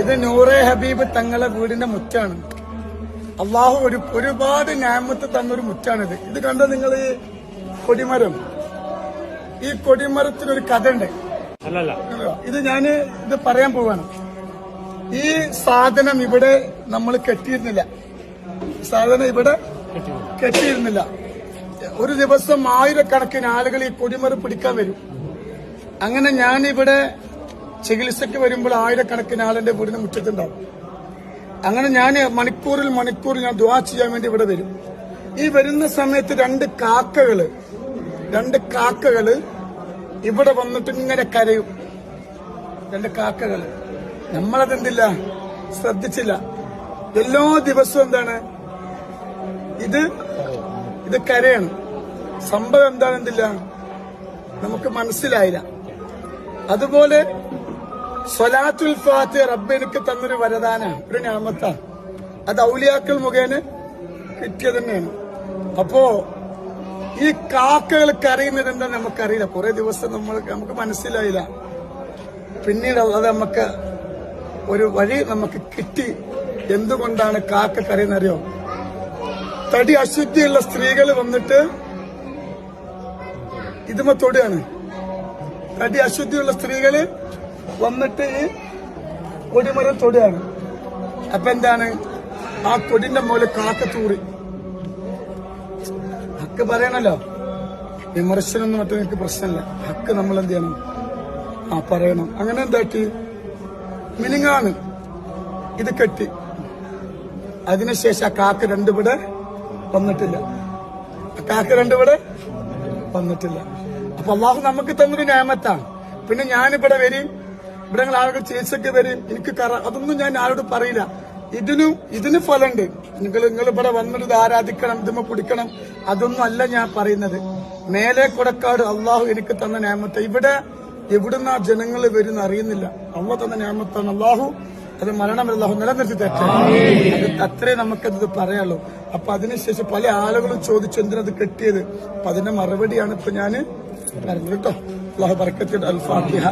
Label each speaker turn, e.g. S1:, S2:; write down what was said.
S1: ഇത് നൂറെ ഹബീബ് തങ്ങളെ വീടിന്റെ മുറ്റാണ്. അള്ളാഹു ഒരു ഒരുപാട് ഞാമത്ത് തന്നൊരു മുറ്റാണിത്. ഇത് കണ്ട നിങ്ങൾ ഈ കൊടിമരം? ഈ കൊടിമരത്തിനൊരു കഥ ഉണ്ട് ഇത് ഞാൻ ഇത് പറയാൻ പോവാണ്. ഈ സാധനം ഇവിടെ നമ്മൾ കെട്ടിയിരുന്നില്ല. സാധനം ഇവിടെ കെട്ടിയിരുന്നില്ല. ഒരു ദിവസം ആയിരക്കണക്കിന് ആളുകൾ ഈ കൊടിമരം പിടിക്കാൻ വരും. അങ്ങനെ ഞാനിവിടെ ചികിത്സയ്ക്ക് വരുമ്പോൾ ആയിരക്കണക്കിന് ആളിന്റെ വീടിന് മുറ്റത്തുണ്ടാവും. അങ്ങനെ ഞാൻ മണിക്കൂറിൽ മണിക്കൂർ ഞാൻ ദ്വാ ചെയ്യാൻ വേണ്ടി ഇവിടെ വരും. ഈ വരുന്ന സമയത്ത് രണ്ട് കാക്കകൾ രണ്ട് കാക്കകൾ ഇവിടെ വന്നിട്ട് ഇങ്ങനെ കരയും. രണ്ട് കാക്കകൾ. നമ്മളതെന്തില്ല? ശ്രദ്ധിച്ചില്ല. എല്ലാ ദിവസവും എന്താണ്? ഇത് ഇത് കരയാണ്. സംഭവം എന്താണെന്നില്ല? നമുക്ക് മനസ്സിലായില്ല. അതുപോലെ സ്വലാത്തുൽ ഫാത്ത് റബ്ബ് എനിക്ക് തന്നൊരു വരദാന ഒരു ഞാമത്ത അത് ഔലിയാക്കൾ മുഖേന കിട്ടിയത് തന്നെയാണ്. അപ്പോ ഈ കാക്കകൾക്ക് അറിയുന്നത് എന്താ നമുക്കറിയില്ല. കുറെ ദിവസം നമ്മൾ നമുക്ക് മനസ്സിലായില്ല. പിന്നീട് അത് നമുക്ക് ഒരു വഴി നമുക്ക് കിട്ടി. എന്തുകൊണ്ടാണ് കാക്ക കരയുന്നറിയോ തടി അശുദ്ധിയുള്ള സ്ത്രീകൾ വന്നിട്ട് ഇതുമ തൊടുകയാണ്. തടി അശുദ്ധിയുള്ള സ്ത്രീകൾ വന്നിട്ട് ഈ കൊടിമരം തൊടുകയാണ്. അപ്പൊ എന്താണ്? ആ കൊടിന്റെ മുകളിൽ കാക്ക തൂറി. ഹക്ക് പറയണല്ലോ. വിമർശനം മറ്റും എനിക്ക് പ്രശ്നമില്ല. ഹക്ക് നമ്മൾ എന്ത് ചെയ്യണം? ആ പറയണം. അങ്ങനെ എന്താക്കി മിനിങ്ങാണ്. ഇത് കെട്ടി. അതിനുശേഷം ആ കാക്ക രണ്ടുപടെ വന്നിട്ടില്ല. ആ കാക്ക രണ്ടുപടെ വന്നിട്ടില്ല. അപ്പൊ അള്ളാഹു നമുക്ക് തന്നൊരു ഞാമത്താണ്. പിന്നെ ഞാനിവിടെ വരും. ഇവിടെ ഞങ്ങൾ ആളുകൾ ചേച്ചൊക്കെ വരും. എനിക്ക് കറ അതൊന്നും ഞാൻ ആരോട് പറയില്ല. ഇതിനു ഇതിന് ഫലമുണ്ട്. നിങ്ങൾ നിങ്ങൾ ഇവിടെ വന്നിട്ട് ആരാധിക്കണം ഇതുമ്മ പിടിക്കണം അതൊന്നും അല്ല ഞാൻ പറയുന്നത്. മേലെ കൊടക്കാട് അള്ളാഹു എനിക്ക് തന്ന ഞാമത്ത്. ഇവിടെ എവിടുന്ന ജനങ്ങൾ വരുന്ന അറിയുന്നില്ല. അള്ളാഹു തന്ന ഞാമത്താണ്. അള്ളാഹു അത് മരണം അല്ലാഹു നിലനിർത്തി അത് അത്രേ നമുക്കത് പറയാനുള്ളൂ അപ്പൊ അതിനുശേഷം പല ആളുകളും ചോദിച്ചു എന്തിനത് കെട്ടിയത്? അപ്പൊ അതിന്റെ മറുപടിയാണ് ഇപ്പൊ ഞാൻ പറഞ്ഞു കേട്ടോ. അള്ളാഹു ബർക്കത്തിൽ അൽ ഫാത്തിഹ